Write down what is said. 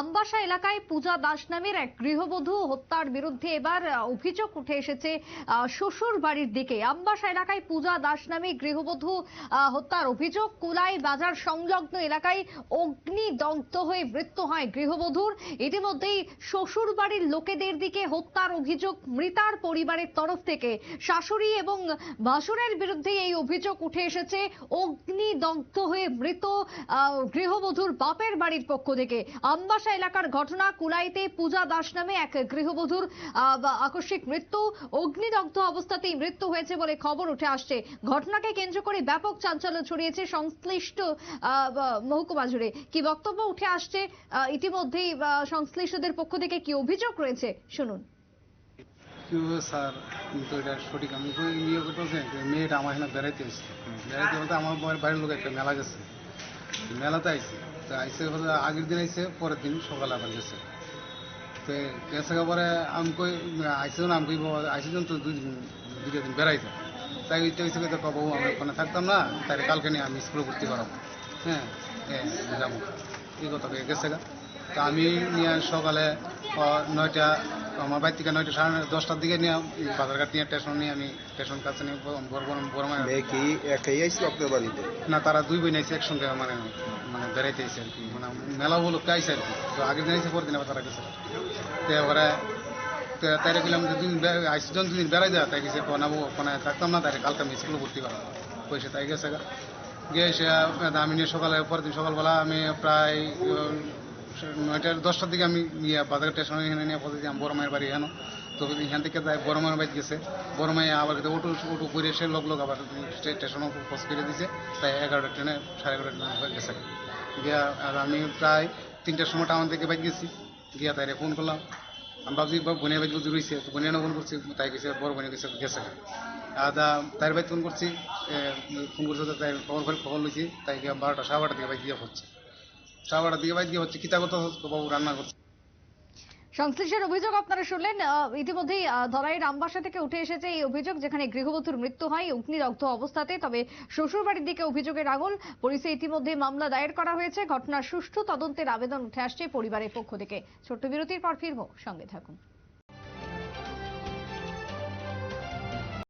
আমবাসা এলাকায় পূজা দাস নামের এক গৃহবধূ হত্যার বিরুদ্ধে এবার অভিযোগ উঠে এসেছে শ্বশুর বাড়ির দিকে। আমবাসা এলাকায় পূজা দাস নামে গৃহবধূ হত্যার অভিযোগ। কুলাই বাজার সংলগ্ন এলাকায় অগ্নিদগ্ধ হয়ে মৃত্যু হয় গৃহবধূর। ইতিমধ্যেই শ্বশুর বাড়ির লোকেদের দিকে হত্যার অভিযোগ মৃতার পরিবারের তরফ থেকে। শাশুড়ি এবং ভাসুরের বিরুদ্ধে এই অভিযোগ উঠে এসেছে, অগ্নিদগ্ধ হয়ে মৃত গৃহবধূর বাপের বাড়ির পক্ষ থেকে। আমবাসা এলাকার ঘটনা, কুলাইতে পূজা দাস নামে এক গৃহবধূর আকস্মিক মৃত্যু, অগ্নিদগ্ধ অবস্থাতেই মৃত্যু হয়েছে বলে খবর উঠে আসছে। ঘটনাকে কেন্দ্র করে ব্যাপক চাঞ্চল্য ছড়িয়েছে সংশ্লিষ্ট মহকুমা জুড়ে। কি বক্তব্য উঠে আসছে ইতিমধ্যেই সংশ্লিষ্টদের পক্ষ থেকে কি অভিযোগ রয়েছে? শুনুন। স্যার? আমি তো এটা সঠিক। আমি ইয়ে করতেছি মেয়েটা আমার এখানে বেড়াইতে এসছে। বেড়াইতে বলতে আমার বাড়ির লোক একটা মেলা গেছে। মেলাতে আইছে। তো আইসে আগের দিন আইসে, পরের দিন সকালে আবার গেছে। তো গেছে পরে আমি কই, আইসে আমি কইব আইসে তো দুই দুইটা দিন বেড়াইছে তাই ইচ্ছা হয়েছে তো কব আমি ওখানে থাকতাম না তাই কালকে নিয়ে আমি স্কুলে ভর্তি করাবো। হ্যাঁ হ্যাঁ যাব এই কথা গেছে গা তা আমি নিয়ে সকালে নয়টা আমার বাড়ি থেকে নয়টা সাড়ে দশটার দিকে নিয়ে বাজারঘাট নিয়ে স্টেশন নিয়ে আমি স্টেশন কাছে নিয়ে বড় বড় মেয়ে কি একাই আইছিল আপনার বাড়িতে? না তারা দুই বোন আইসে একসঙ্গে মানে মানে বেড়াইতে আইসে আর কি। মানে মেলা হলো আইসে আর কি। তো আগের দিন আইসে পরের দিন আবার তারা গেছে। তো এবারে তো তাই গেলাম দুদিন আইসে যখন দুদিন বেড়াই যায় তাই গেছে বানাবো ওখানে থাকতাম না তাই কালকে আমি স্কুলে ভর্তি করা পয়সা তাই গেছে। গিয়ে আহ, আমি নিয়ে সকালে পরের দিন সকালবেলা আমি প্রায় নয়টার দশটার দিকে আমি ইয়ে বাজার স্টেশনে এখানে নিয়ে পৌঁছেছি আমি বড় মায়ের বাড়ি এখানে তো এখান থেকে যাই বড় মায়ের বাড়ি গেছে। বড় মায়ে আবার অটো অটো করে এসে লোক লোক আবার স্টেশনে পোস্ট করে দিয়েছে তাই এগারোটা ট্রেনে, সাড়ে এগারোটা ট্রেনে গেছে। গিয়া আর আমি প্রায় তিনটার সময় টাউন থেকে বাইক গেছি। গিয়া তাই ফোন করলাম। আমি ভাবছি বোনের বাইক বুঝি রয়েছে, তো বোনের ফোন করছি, তাই গেছে, বড় বোনে গেছে গেছে। আর দা তার বাইক ফোন করছি ফোন করছে, তাই খবর খবর লইছি। তাই গিয়া বারোটা, সাড়ে বারোটা দিকে বাইক দিয়ে হচ্ছে। দিয়ে হচ্ছে বাবু রান্না করছে। সংশ্লিষ্টের অভিযোগ আপনারা শুনলেন ইতিমধ্যেই ধলাই রামবাসা থেকে উঠে এসেছে এই অভিযোগ, যেখানে গৃহবধূর মৃত্যু হয় অগ্নিদগ্ধ অবস্থাতে, তবে শ্বশুরবাড়ির দিকে অভিযোগের আগল পুলিশে ইতিমধ্যে মামলা দায়ের করা হয়েছে। ঘটনার সুষ্ঠু তদন্তের আবেদন উঠে আসছে পরিবারের পক্ষ থেকে। ছোট্ট বিরতির পর ফিরবো, সঙ্গে থাকুন।